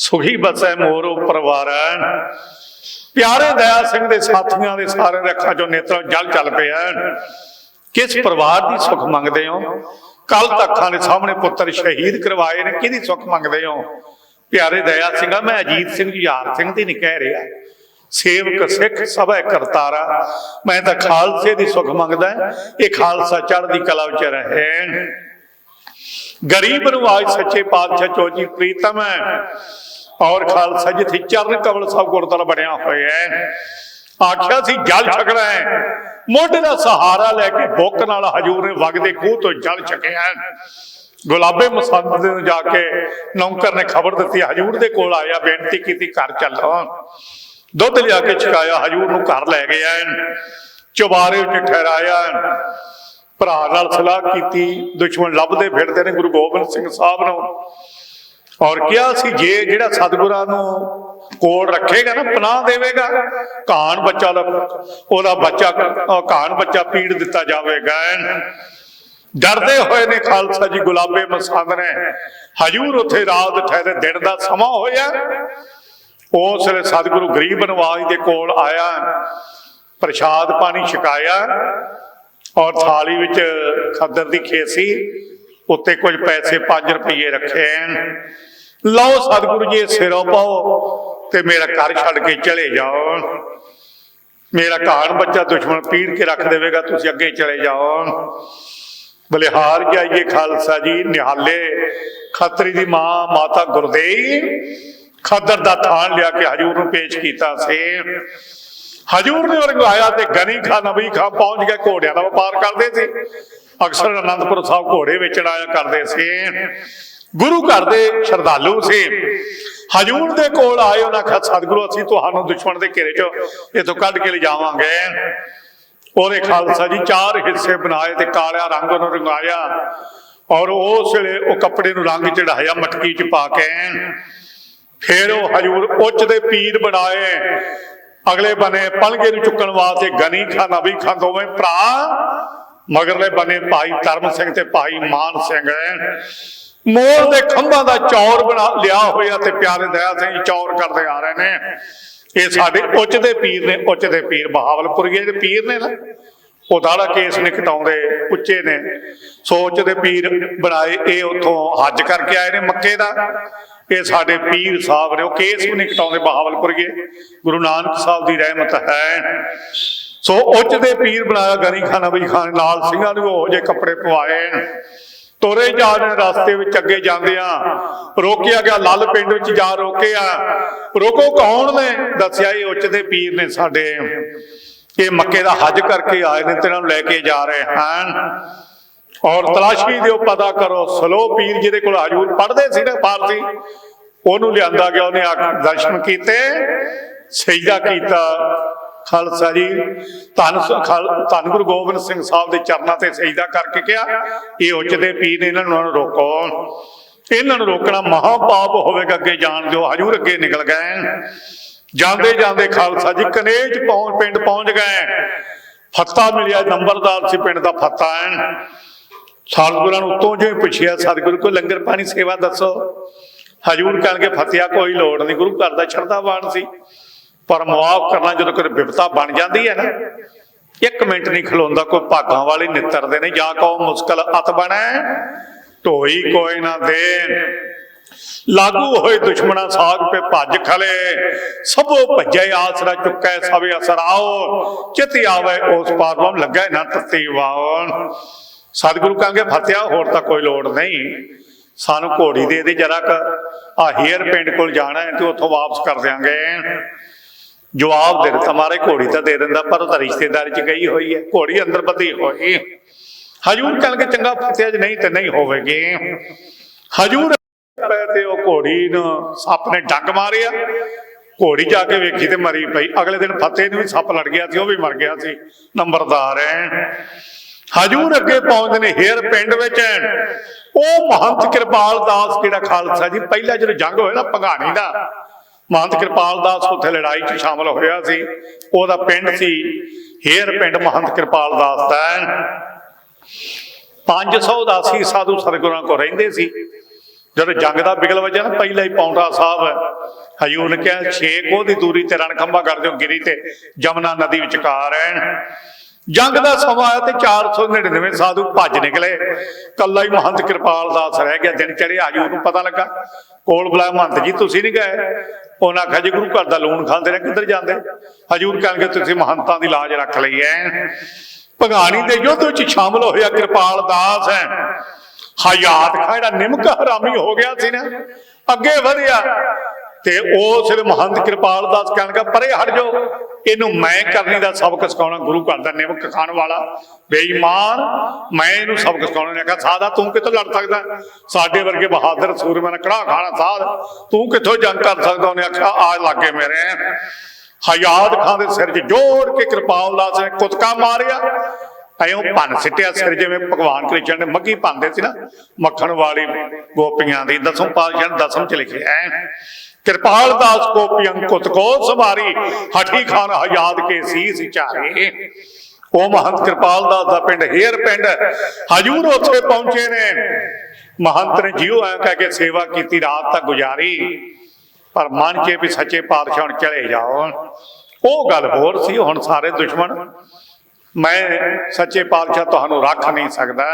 ਸੁਖੀ ਬਸੈ ਮੋਰ ਪਰਿਵਾਰੈ ਪਿਆਰੇ ਦਇਆ ਸਿੰਘ ਦੇ ਸਾਥੀਆਂ ਦੇ ਸਾਰੇ ਦੇ ਚੋਂ ਨੇਤਰਾਂ ਜਲ ਚੱਲ ਪਿਆ ਕਿਸ ਪਰਿਵਾਰ ਦੀ ਸੁੱਖ ਮੰਗਦੇ ਹੋ? ਕੱਲ ਅੱਖਾਂ ਦੇ ਸਾਹਮਣੇ ਪੁੱਤਰ ਸ਼ਹੀਦ ਕਰਵਾਏ ਨੇ, ਕਿਹਦੀ ਸੁੱਖ ਮੰਗਦੇ ਹੋ? ਪਿਆਰੇ ਦਇਆ ਸਿੰਘਾ, ਮੈਂ ਅਜੀਤ ਸਿੰਘ, ਯਾਰ ਸਿੰਘ ਦੀ ਨਹੀਂ ਕਹਿ ਰਿਹਾ। ਸੇਵਕ ਸਿੱਖ ਸਭਾ ਕਰਤਾਰਾ। ਮੈਂ ਤਾਂ ਖਾਲਸੇ ਦੀ ਸੁੱਖ ਮੰਗਦਾ ਇਹ ਖਾਲਸਾ ਚੜ੍ਹਦੀ ਕਲਾ ਵਿੱਚ ਰਹੇ ਗਰੀਬ ਨੂੰ ਆਜ ਸੱਚੇ ਪਾਤਸ਼ਾਹ ਚੋਜੀ ਪ੍ਰੀਤਮ ਹੈ। ਔਰ ਖਾਲਸਾ ਜਿੱਥੇ ਚਰਨ ਕਮਲ ਸਾਹਿਬ ਗੁਰਦੁਆਰਾ ਬਣਿਆ ਹੋਇਆ ਹੈ। ਆਖਿਆ ਸੀ, ਜਲ ਛਕਣਾ ਹੈ। ਮੋਢੇ ਦਾ ਸਹਾਰਾ ਲੈ ਕੇ ਬੁੱਕ ਨਾਲ ਹਜੂਰ ਨੇ ਵਗਦੇ ਖੂਹ ਤੋਂ ਜਲ ਛਕਿਆ ਗੁਲਾਬੇ ਮਸੰਦ ਦੇ ਨੂੰ ਜਾ ਕੇ ਨੌਕਰ ਨੇ ਖਬਰ ਦਿੱਤੀ, ਹਜੂਰ ਦੇ ਕੋਲ ਆਇਆ, ਬੇਨਤੀ ਕੀਤੀ, ਘਰ ਚੱਲੋ ਦੁੱਧ ਲਿਆ ਕੇ ਛਕਾਇਆ, ਹਜੂਰ ਨੂੰ ਘਰ ਲੈ ਗਿਆ ਚੁਬਾਰੇ ਵਿੱਚ ਠਹਿਰਾਇਆ ਭਰਾ ਨਾਲ ਸਲਾਹ ਕੀਤੀ, ਦੁਸ਼ਮਣ ਲੱਭਦੇ ਫਿਰਦੇ ਨੇ ਗੁਰੂ ਗੋਬਿੰਦ ਸਿੰਘ ਸਾਹਿਬ ਨੂੰ। ਔਰ ਕਿਹਾ ਸੀ, ਜੇ ਜਿਹੜਾ ਸਤਿਗੁਰਾਂ ਨੂੰ ਕੋਲ ਰੱਖੇਗਾ ਨਾ, ਪਨਾਹ ਦੇਵੇਗਾ ਕਾਣ ਬੱਚਾ ਉਹਦਾ ਬੱਚਾ ਅਹ ਬੱਚਾ ਪੀੜ ਦਿੱਤਾ ਜਾਵੇਗਾ। ਡਰਦੇ ਹੋਏ ਨੇ ਖਾਲਸਾ ਜੀ, ਗੁਲਾਬੇ ਮਸੰਦ ਨੇ। ਹਜੂਰ ਉੱਥੇ ਰਾਤ ਠਹਿਰੇ, ਦਿਨ ਦਾ ਸਮਾਂ ਹੋਇਆ। ਉਸ ਵੇਲੇ ਸਤਿਗੁਰੂ ਗਰੀਬ ਨਵਾਜ ਦੇ ਕੋਲ ਆਇਆ, ਪ੍ਰਸ਼ਾਦ ਪਾਣੀ ਛਕਾਇਆ। ਔਰ ਥਾਲੀ ਵਿੱਚ ਖੱਦਰ ਦੀ ਖੇਸੀ ਉੱਤੇ ਕੁਝ ਪੈਸੇ 5 ਰੁਪਏ ਰੱਖੇ ਲਓ ਸਤਿਗੁਰੂ ਜੀ, ਸਿਰੋਂ ਪਾਓ ਤੇ ਮੇਰਾ ਘਰ ਛੱਡ ਕੇ ਚਲੇ ਜਾਓ। ਮੇਰਾ ਘਾਣ ਬੱਚਾ ਦੁਸ਼ਮਣ ਪੀੜ ਕੇ ਰੱਖ ਦੇਵੇਗਾ, ਤੁਸੀਂ ਅੱਗੇ ਚਲੇ ਜਾਓ। ਬਲਿਹਾਰ ਜਾਈਏ ਖਾਲਸਾ ਜੀ, ਨਿਹਾਲੇ ਖੱਤਰੀ ਦੀ ਮਾਂ, ਮਾਤਾ ਗੁਰਦੇਈ ਖੱਦਰ ਦਾ ਥਾਨ ਲਿਆ ਕੇ ਹਜੂਰ ਨੂੰ ਪੇਸ਼ ਕੀਤਾ ਸੀ। ਹਜੂਰ ਨੇ ਰੰਗਾਇਆ ਤੇ ਗਨੀ ਖਾਨ ਨਬੀ ਖਾਨ ਪਹੁੰਚ ਕੇ ਘੋੜਿਆਂ ਦਾ ਵਪਾਰ ਕਰਦੇ ਸੀ। ਅਕਸਰ ਅਨੰਦਪੁਰ ਸਾਹਿਬ ਘੋੜੇ ਵੇਚਣ ਆਇਆ ਕਰਦੇ ਸੀ। ਗੁਰੂ ਘਰ ਦੇ ਸ਼ਰਧਾਲੂ ਸੀ। ਹਜੂਰ ਦੇ ਕੋਲ ਆਏ, ਉਹਨਾਂ ਖਾ ਸਤਿਗੁਰੂ, ਅਸੀਂ ਤੁਹਾਨੂੰ ਦੁਸ਼ਮਣ ਦੇ ਘੇਰੇ ਚੋਂ ਇਥੋਂ ਕੱਢ ਕੇ ਲਿਜਾਵਾਂਗੇ। ਉਹਦੇ ਖਾਲਸਾ ਜੀ ਚਾਰ ਹਿੱਸੇ ਬਣਾਏ ਤੇ ਕਾਲਿਆ ਰੰਗ ਉਹਨੂੰ ਰੰਗਾਇਆ ਔਰ ਉਸ ਵੇਲੇ ਉਹ ਕੱਪੜੇ ਨੂੰ ਰੰਗ ਚੜਾਇਆ ਮਟਕੀ ਚ ਪਾ ਕੇ। ਫਿਰ ਉਹ ਹਜੂਰ ਉੱਚ ਦੇ ਪੀਰ ਬਣਾਏ। ਅਗਲੇ ਬਨੇ ਪਲਗੇ ਨੂੰ ਚੁੱਕਣ ਵਾਸਤੇ ਗਨੀ ਖਾਨ ਨਬੀ ਖਾਨ ਦੋਵੇਂ ਭਰਾ। ਮਗਰਲੇ ਬਨੇ ਭਾਈ ਧਰਮ ਸਿੰਘ ਤੇ ਭਾਈ ਮਾਨ ਸਿੰਘ ਮੋਰ ਦੇ ਖੰਭਾਂ ਦਾ ਚੌਰ ਬਣਾ ਲਿਆ ਹੋਇਆ ਤੇ ਪਿਆਰੇ ਦਇਆ ਸਿੰਘ ਚੌਰ ਕਰਦੇ ਆ ਰਹੇ ਨੇ। ਇਹ ਸਾਡੇ ਉੱਚ ਦੇ ਪੀਰ ਨੇ, ਉੱਚ ਦੇ ਪੀਰ ਬਹਾਵਲਪੁਰੀਏ ਦੇ ਪੀਰ ਨੇ ਨਾ। ਉਹ ਦਾੜਾ ਕੇਸ ਨੇ ਕਟਾਉਂਦੇ ਉੱਚੇ ਨੇ। ਸੋਚ ਦੇ ਪੀਰ ਬਣਾਏ, ਇਹ ਉੱਥੋਂ ਹੱਜ ਕਰਕੇ ਆਏ ਨੇ ਮੱਕੇ ਦਾ। ਇਹ ਸਾਡੇ ਪੀਰ ਸਾਹਿਬ ਨੇ, ਉਹ ਕੇਸ ਵੀ ਨਹੀਂ ਕਟਾਉਂਦੇ ਬਹਾਵਲਪੁਰੀਏ। ਗੁਰੂ ਨਾਨਕ ਸਾਹਿਬ ਦੀ ਰਹਿਮਤ ਹੈ। ਸੋ ਉੱਚ ਦੇ ਪੀਰ ਬਣਾਇਆ ਗਨੀ ਖਾਨ ਅਬੀ ਖਾਨ ਨਾਲ ਸਿੰਘਾਂ ਨੂੰ ਉਹ ਜਿਹੇ ਕੱਪੜੇ ਪਵਾਏ। ਤੋਰੇ ਜਾ ਰਹੇ ਰਸਤੇ ਵਿੱਚ, ਅੱਗੇ ਜਾਂਦੇ ਆ। ਰੋਕਿਆ ਗਿਆ, ਲੱਲ ਪਿੰਡ ਵਿੱਚ ਜਾ ਰੋਕਿਆ। ਰੋਕੋ ਕੌਣ ਨੇ? ਦੱਸਿਆ ਇਹ ਉੱਚ ਦੇ ਪੀਰ ਨੇ ਸਾਡੇ। ਇਹ ਮੱਕੇ ਦਾ ਹੱਜ ਕਰਕੇ ਆਏ ਨੇ ਤੇ ਇਹਨਾਂ ਨੂੰ ਲੈ ਕੇ ਜਾ ਰਹੇ ਹਨ। ਔਰ ਤਲਾਸ਼ੀ ਦਿਓ, ਪਤਾ ਕਰੋ, ਸਲੋ ਪੀਰ ਜਿਹਦੇ ਕੋਲ ਹਜੂਰ ਪੜਦੇ ਸੀ ਨਾ ਫਾਰਸੀ ਉਹਨੂੰ ਲਿਆਂਦਾ ਗਿਆ, ਉਹਨੇ ਦਰਸ਼ਨ ਕੀਤੇ, ਸਜਦਾ ਕੀਤਾ। ਖਾਲਸਾ ਜੀ, ਧੰਨ ਸ- ਧੰਨ ਗੁਰੂ ਗੋਬਿੰਦ ਸਿੰਘ ਸਾਹਿਬ ਦੇ ਚਰਨਾਂ ਤੇ ਸਜਦਾ ਕਰਕੇ ਕਿਹਾ, ਇਹ ਉੱਚਦੇ ਪੀਰ ਨੇ ਇਹਨਾਂ ਨੂੰ ਨਾ ਰੋਕੋ। ਇਹਨਾਂ ਨੂੰ ਰੋਕਣਾ ਮਹਾ ਪਾਪ ਹੋਵੇਗਾ, ਅੱਗੇ ਜਾਣ ਦਿਓ, ਹਜੂਰ ਅੱਗੇ ਨਿਕਲ ਗਏ। ਜਾਂਦੇ ਜਾਂਦੇ ਖਾਲਸਾ ਜੀ ਕਨੇਜ ਪਹੁੰਚ ਪਿੰਡ ਪਹੁੰਚ ਗਏ ਫੱਤਾ ਮਿਲਿਆ ਨੰਬਰਦਾਰ ਸੀ ਪਿੰਡ ਦਾ ਫੱਤਾ ਐਨ ਸਤਿਗੁਰਾਂ ਨੂੰ ਉਤੋਂ ਜਿਵੇਂ ਪੁੱਛਿਆ ਸਤਿਗੁਰੂ ਕੋਈ ਲੰਗਰ ਪਾਣੀ ਸੇਵਾ ਦੱਸੋ? ਹਜੂਰ ਕਹਿਣਗੇ ਫਤਿਆ ਕੋਈ ਲੋੜ ਨਹੀਂ ਗੁਰੂ ਘਰ ਦਾ ਸ਼ਰਧਾਵਾਨ ਸੀ। ਪਰ ਮੁਆਫ ਕਰਨਾ ਜਦੋਂ ਕੋਈ ਬਿਪਤਾ ਬਣ ਜਾਂਦੀ ਹੈ ਨਾ ਇੱਕ ਮਿੰਟ ਨਹੀਂ ਖਲੋਂਦਾ ਕੋਈ ਭਾਗਾਂ ਵਾਲੇ ਨਿੱਤਰਦੇ ਨੇ ਜਾਂ ਕੋ ਮੁਸ਼ਕਲ ਅਤ ਬਣੈ ਢੋਈ ਕੋਈ ਨਾ ਦੇ ਲਾਗੂ ਹੋਏ ਦੁਸ਼ਮਣਾ ਸਾਗ ਪੇ ਭੱਜ ਖਲੇ। ਸਭੋ ਭੱਜੇ ਆਸਰਾ ਚੁੱਕੈ, ਸਭੇ ਅਸਰਾਓ ਚਿਤ ਆਵੇ, ਉਸ ਪਾਰਵਮ ਲੱਗਾ ਨਾ ਤਤੀ ਵਾਉਣ ਸਤਿਗੁਰੂ ਕਹਿੰਗੇ, ਫਤਿਆ, ਹੋਰ ਤਾਂ ਕੋਈ ਲੋੜ ਨਹੀਂ। ਸਾਨੂੰ ਘੋੜੀ ਦੇ ਦੇ ਜਰਾ ਕ। ਆ ਹੀਰ ਪਿੰਡ ਕੋਲ ਜਾਣਾ ਹੈ ਤੇ ਉੱਥੋਂ ਵਾਪਸ ਕਰ ਦਿਆਂਗੇ। ਜਵਾਬ ਦੇ ਦਿੱਤਾ ਮਾਰੇ ਘੋੜੀ ਤਾਂ ਦੇ ਦਿੰਦਾ, ਪਰ ਉਹ ਤਾਂ ਰਿਸ਼ਤੇਦਾਰੀ ਚ ਗਈ ਹੋਈ ਹੈ। ਘੋੜੀ ਅੰਦਰ ਬੱਧੀ ਹੋਈ ਹਜੂਰ ਕਹਿੰਗੇ ਚੰਗਾ, ਫਤਿਆ ਜੀ ਨਹੀਂ ਤੇ ਨਹੀਂ ਹੋਵੇਗੀ। ਹਜੂਰ ਪਏ ਤੇ ਉਹ ਘੋੜੀ ਨੂੰ ਸੱਪ ਨੇ ਡੰਗ ਮਾਰਿਆ। ਘੋੜੀ ਜਾ ਕੇ ਵੇਖੀ ਤੇ ਮਰੀ ਪਈ। ਅਗਲੇ ਦਿਨ ਫਤਿਹ ਨੂੰ ਵੀ ਸੱਪ ਲੜ ਗਿਆ ਸੀ, ਉਹ ਵੀ ਮਰ ਗਿਆ ਸੀ। ਨੰਬਰਦਾਰ ਹੈ ਹਜੂਰ ਅੱਗੇ ਪਹੁੰਚਦੇ ਨੇ ਹੇਰ ਪਿੰਡ ਵਿੱਚ ਉਹ ਮਹੰਤ ਕਿਰਪਾਲ ਦਾਸ ਜਿਹੜਾ ਖਾਲਸਾ ਜੀ, ਪਹਿਲਾਂ ਜਦੋਂ ਜੰਗ ਹੋਇਆ ਨਾ ਭੰਗਾਣੀ ਦਾ, ਮਹੰਤ ਕਿਰਪਾਲ ਦਾਸ ਉੱਥੇ ਲੜਾਈ 'ਚ ਸ਼ਾਮਲ ਹੋਇਆ ਸੀ। ਉਹਦਾ ਪਿੰਡ ਸੀ, ਹੇਰ ਪਿੰਡ ਮਹੰਤ ਕਿਰਪਾਲ ਦਾਸ ਦਾ 500 ਦਾਸੀ ਸਾਧੂ ਸਤਿਗੁਰਾਂ ਕੋ ਰਹਿੰਦੇ ਸੀ। ਜਦੋਂ ਜੰਗ ਦਾ ਬਿਗਲ ਵਜਿਆ ਨਾ, ਪਹਿਲਾਂ ਹੀ ਪੌਂਟਾ ਸਾਹਿਬ ਹਜੂਰ ਨੇ ਕਿਹਾ, ਛੇ ਕੋਹ ਦੀ ਦੂਰੀ ਤੇ ਰਣਖੰਭਾ ਕਰ ਦਿਓ ਗਿਰੀ ਤੇ ਜਮਨਾ ਨਦੀ ਵਿਚਕਾਰ ਰਹਿਣ। ਜੰਗ ਦਾ ਸਮਾਂ ਆਇਆ ਤੇ 499 ਸਾਧੂ ਭੱਜ ਨਿਕਲੇ। ਕੱਲਾ ਹੀ ਮਹੰਤ ਕਿਰਪਾਲ ਦਾਸ ਰਹਿ ਗਿਆ, ਦਿਨ ਚੜ੍ਹਿਆ ਹਜੂਰ ਨੂੰ ਪਤਾ ਲੱਗਾ। ਕੋਲ ਬੁਲਾਇਆ, ਮਹੰਤ ਜੀ, ਤੁਸੀਂ ਨਹੀਂ ਗਏ? ਉਹਨਾਂ ਆਖਿਆ, ਜੀ, ਗੁਰੂ ਘਰ ਦਾ ਲੂਣ ਖਾਂਦੇ ਨੇ, ਕਿੱਧਰ ਜਾਂਦੇ? ਹਜੂਰ ਕਹਿਣਗੇ, ਤੁਸੀਂ ਮਹੰਤਾਂ ਦੀ ਲਾਜ ਰੱਖ ਲਈ ਐ। ਭਗਾਣੀ ਦੇ ਯੁੱਧ ਵਿੱਚ ਸ਼ਾਮਲ ਹੋਇਆ, ਕਿਰਪਾਲ ਦਾਸ ਹੈ। ਹਯਾਤ ਖਾਂ ਜਿਹੜਾ ਨਿਮਕ ਹਰਾਮੀ ਹੋ ਗਿਆ ਸੀ ਨਾ। ਅੱਗੇ ਵਧਿਆ। ਤੇ ਉਹ ਸਿਰ ਮਹੰਤ ਕਿਰਪਾਲ ਦਾਸ ਕਹਿਣਗਾ ਪਰੇ ਹਟ ਜਾਓ। ਇਹਨੂੰ ਮੈਂ ਕਰਨੀ ਦਾ ਸਬਕ ਸਿਖਾਉਣਾ, ਗੁਰੂ ਘਰ ਦਾ ਨਿਮਕ ਖਾਣ ਵਾਲਾ। ਬੇਈਮਾਨ, ਮੈਂ ਇਹਨੂੰ ਸਬਕ ਸਿਖਾਉਣਾ। ਨੇ ਕਿਹਾ ਸਾਦਾ ਤੂੰ ਕਿੱਥੋਂ ਲੜ ਸਕਦਾ? ਸਾਡੇ ਵਰਗੇ ਬਹਾਦਰ ਸੂਰਮੇ ਨਾਲ ਕੜਾ ਖਾਣਾ ਸਾਧ। ਤੂੰ ਕਿੱਥੋਂ ਜੰਗ ਕਰ ਸਕਦਾ? ਉਹਨੇ ਆਖਿਆ, ਆ ਲਾਗੇ ਮੇਰੇ ਹਯਾਤ ਖਾਂ ਦੇ ਸਿਰ 'ਚ ਜੋੜ ਕੇ ਕਿਰਪਾਲ ਦਾਸ ਨੇ ਕੁਤਕਾ ਮਾਰਿਆ। ਐਉਂ ਭੰਨ ਸਿੱਟਿਆ ਸਿਰ ਜਿਵੇਂ ਭਗਵਾਨ ਕ੍ਰਿਸ਼ਨ ਨੇ, ਮੱਗੀ ਪਾਉਂਦੇ ਸੀ ਨਾ, ਮੱਖਣ ਵਾਲੀ ਗੋਪੀਆਂ ਦੀ, ਦਸਮ ਪਾਤਸ਼ਾਹ ਨੇ ਦਸਮ ਚ ਲਿਖਿਆ ਹੈ ਕਿਰਪਾਲ ਦਾਸ ਗੋਪੀ ਅੰਕੁਤ ਕੋ ਸਮਾਰੀ ਹਠੀ ਖਾਨ ਹਯਾਦ ਕੇ ਸੀਸ ਚਾਰੇ ਉਹ ਮਹੰਤ ਕਿਰਪਾਲ ਦਾਸ ਦਾ ਪਿੰਡ ਹੇਰ ਪਿੰਡ, ਹਜੂਰ ਉੱਥੇ ਪਹੁੰਚੇ ਨੇ। ਮਹੰਤ ਨੇ ਜਿਉ ਐ ਕਹਿ ਕੇ ਸੇਵਾ ਕੀਤੀ, ਰਾਤ ਤੱਕ ਗੁਜ਼ਾਰੀ, ਪਰ ਮੰਨ ਕੇ ਵੀ ਸੱਚੇ ਪਾਤਸ਼ਾਹ ਹੁਣ ਚਲੇ ਜਾਓ। ਉਹ ਗੱਲ ਹੋਰ ਸੀ ਹੁਣ ਸਾਰੇ ਦੁਸ਼ਮਣ ਮੈਂ ਸੱਚੇ ਪਾਤਸ਼ਾਹ ਤੁਹਾਨੂੰ ਰੱਖ ਨਹੀਂ ਸਕਦਾ।